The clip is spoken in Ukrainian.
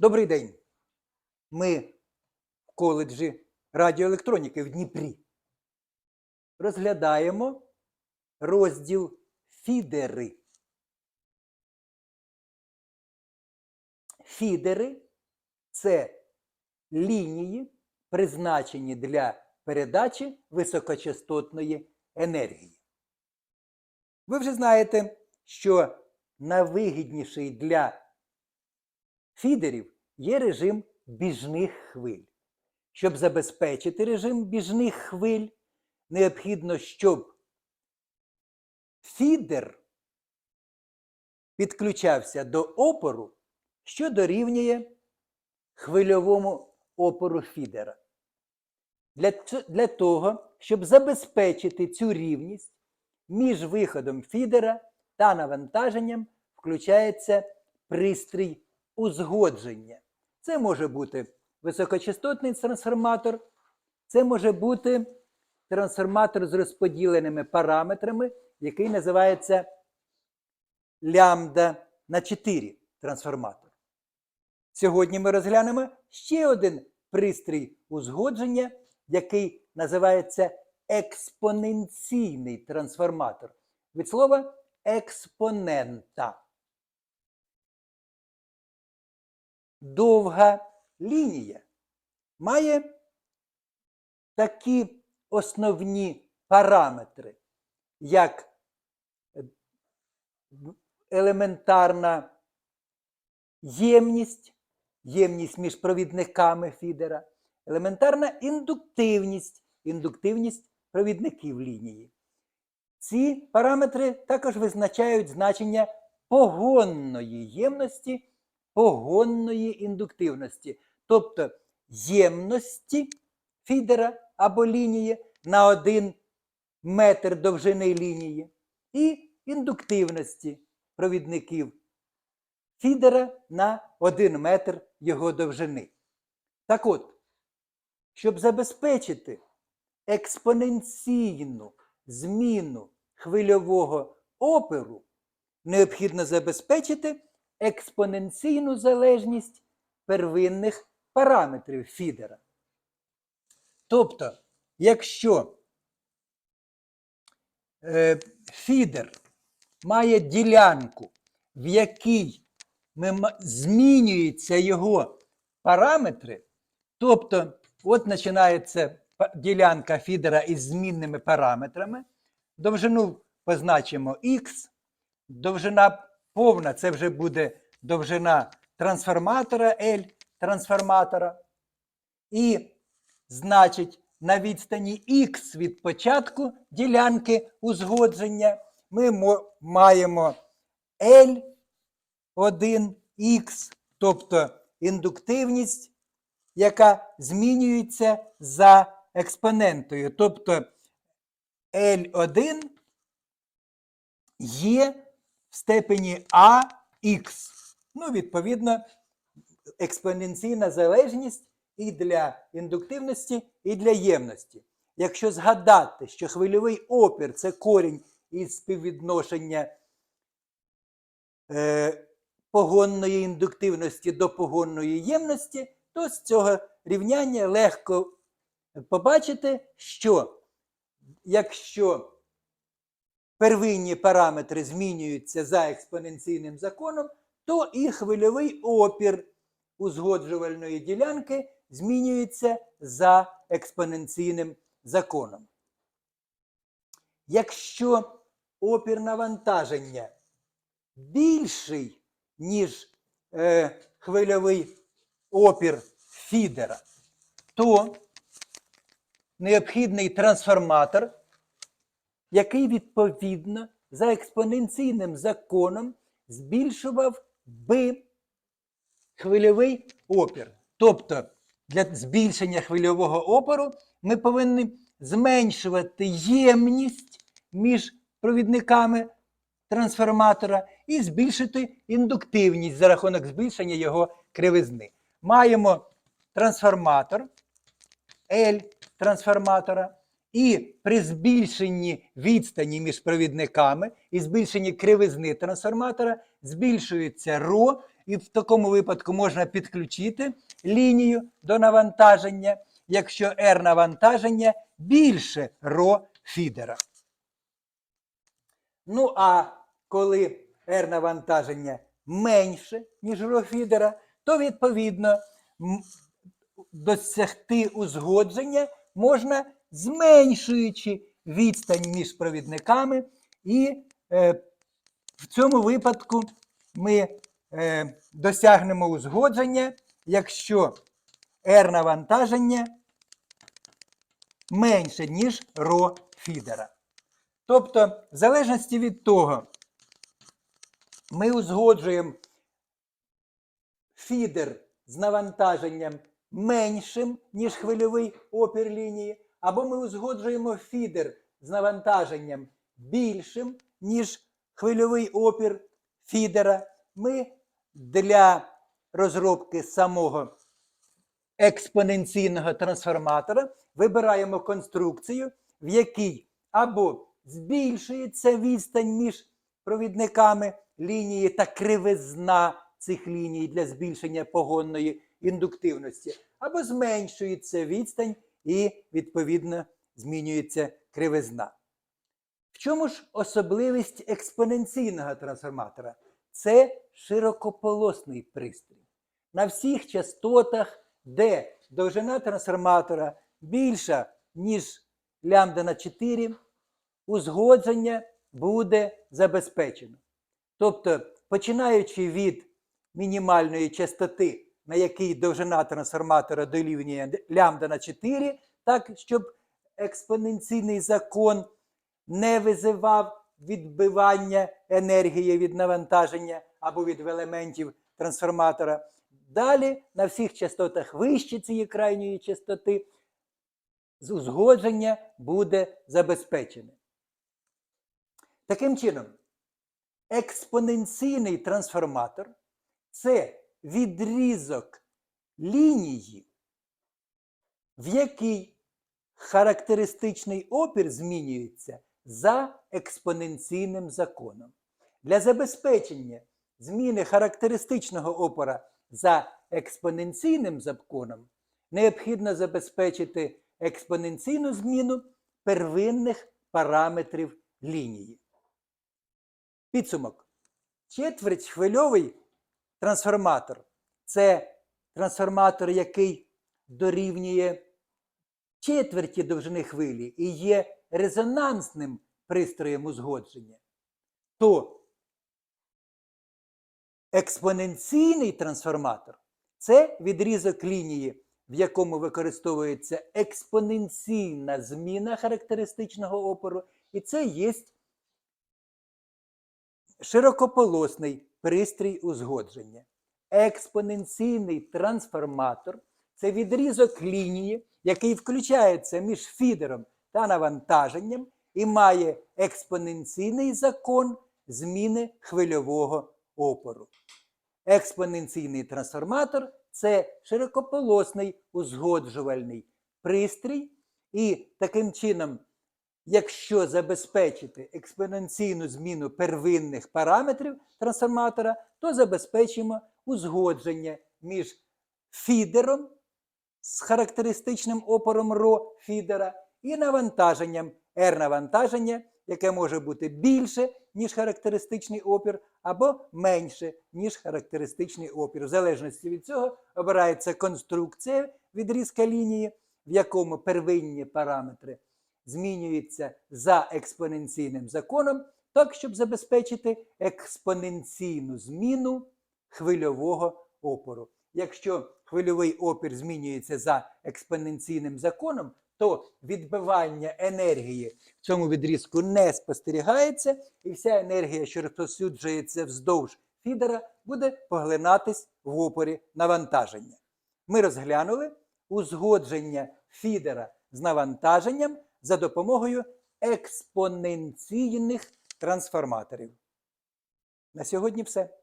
Добрий день. Ми в коледжі радіоелектроніки в Дніпрі розглядаємо розділ фідери. Фідери це лінії, призначені для передачі високочастотної енергії. Ви вже знаєте, що найвигідніший для фідерів є режим біжних хвиль. Щоб забезпечити режим біжних хвиль, необхідно, щоб фідер підключався до опору, що дорівнює хвильовому опору фідера. Для, для того, щоб забезпечити цю рівність, між виходом фідера та навантаженням включається пристрій узгодження. Це може бути високочастотний трансформатор, це може бути трансформатор з розподіленими параметрами, який називається лямбда на 4 трансформатор. Сьогодні ми розглянемо ще один пристрій узгодження, який називається експоненційний трансформатор. Від слова експонента. Довга лінія має такі основні параметри, як елементарна ємність, ємність між провідниками фідера, елементарна індуктивність, індуктивність провідників лінії. Ці параметри також визначають значення погонної ємності, погонної індуктивності, тобто ємності фідера або лінії на 1 метр довжини лінії і індуктивності провідників фідера на 1 метр його довжини. Так от, щоб забезпечити експоненційну зміну хвильового опору, необхідно забезпечити експоненційну залежність первинних параметрів фідера. Тобто, якщо е, фідер має ділянку, в якій змінюються його параметри, тобто, от починається ділянка фідера із змінними параметрами, довжину позначимо х, довжина повна це вже буде довжина трансформатора L трансформатора. І, значить, на відстані х від початку ділянки узгодження ми маємо L1х, тобто індуктивність, яка змінюється за експонентою. Тобто L1 є в степені ax. Ну, відповідно, експоненційна залежність і для індуктивності, і для ємності. Якщо згадати, що хвильовий опір це корінь із співвідношення е, погонної індуктивності до погонної ємності, то з цього рівняння легко побачити, що якщо первинні параметри змінюються за експоненційним законом, то і хвильовий опір узгоджувальної ділянки змінюється за експоненційним законом. Якщо опір навантаження більший, ніж е, хвильовий опір фідера, то необхідний трансформатор, який відповідно за експоненційним законом збільшував би хвильовий опір. Тобто для збільшення хвильового опору ми повинні зменшувати ємність між провідниками трансформатора і збільшити індуктивність за рахунок збільшення його кривизни. Маємо трансформатор L трансформатора, і при збільшенні відстані між провідниками і збільшенні кривизни трансформатора збільшується ро, і в такому випадку можна підключити лінію до навантаження, якщо R навантаження більше ро фідера. Ну, а коли R навантаження менше, ніж ро фідера, то відповідно досягти узгодження можна зменшуючи відстань між провідниками, і е, в цьому випадку ми е, досягнемо узгодження, якщо R навантаження менше, ніж ро фідера. Тобто, в залежності від того, ми узгоджуємо фідер з навантаженням меншим, ніж хвильовий опір лінії, або ми узгоджуємо фідер з навантаженням більшим, ніж хвильовий опір фідера. Ми для розробки самого експоненційного трансформатора вибираємо конструкцію, в якій або збільшується відстань між провідниками лінії та кривизна цих ліній для збільшення погонної індуктивності, або зменшується відстань і, відповідно, змінюється кривизна. В чому ж особливість експоненційного трансформатора? Це широкополосний пристрій. На всіх частотах, де довжина трансформатора більша, ніж лямбда на 4, узгодження буде забезпечено. Тобто, починаючи від мінімальної частоти, на якій довжина трансформатора дорівнює лямбда на 4, так, щоб експоненційний закон не визивав відбивання енергії від навантаження або від елементів трансформатора. Далі на всіх частотах вище цієї крайньої частоти узгодження буде забезпечене. Таким чином, експоненційний трансформатор це відрізок лінії, в якій характеристичний опір змінюється за експоненційним законом. Для забезпечення зміни характеристичного опора за експоненційним законом необхідно забезпечити експоненційну зміну первинних параметрів лінії. Підсумок. Четвертьхвильовий трансформатор. Це трансформатор, який дорівнює четверті довжини хвилі і є резонансним пристроєм узгодження, то експоненційний трансформатор це відрізок лінії, в якому використовується експоненційна зміна характеристичного опору, і це є широкополосний пристрій узгодження. Експоненційний трансформатор це відрізок лінії, який включається між фідером та навантаженням і має експоненційний закон зміни хвильового опору. Експоненційний трансформатор це широкополосний узгоджувальний пристрій, і таким чином, якщо забезпечити експоненційну зміну первинних параметрів трансформатора, то забезпечимо узгодження між фідером з характеристичним опором ро фідера і навантаженням R навантаження, яке може бути більше, ніж характеристичний опір, або менше, ніж характеристичний опір. В залежності від цього обирається конструкція відрізка лінії, в якому первинні параметри змінюються за експоненційним законом, так, щоб забезпечити експоненційну зміну хвильового опору. Якщо хвильовий опір змінюється за експоненційним законом, то відбивання енергії в цьому відрізку не спостерігається, і вся енергія, що розповсюджується вздовж фідера, буде поглинатись в опорі навантаження. Ми розглянули узгодження фідера з навантаженням за допомогою експоненційних трансформаторів. На сьогодні все.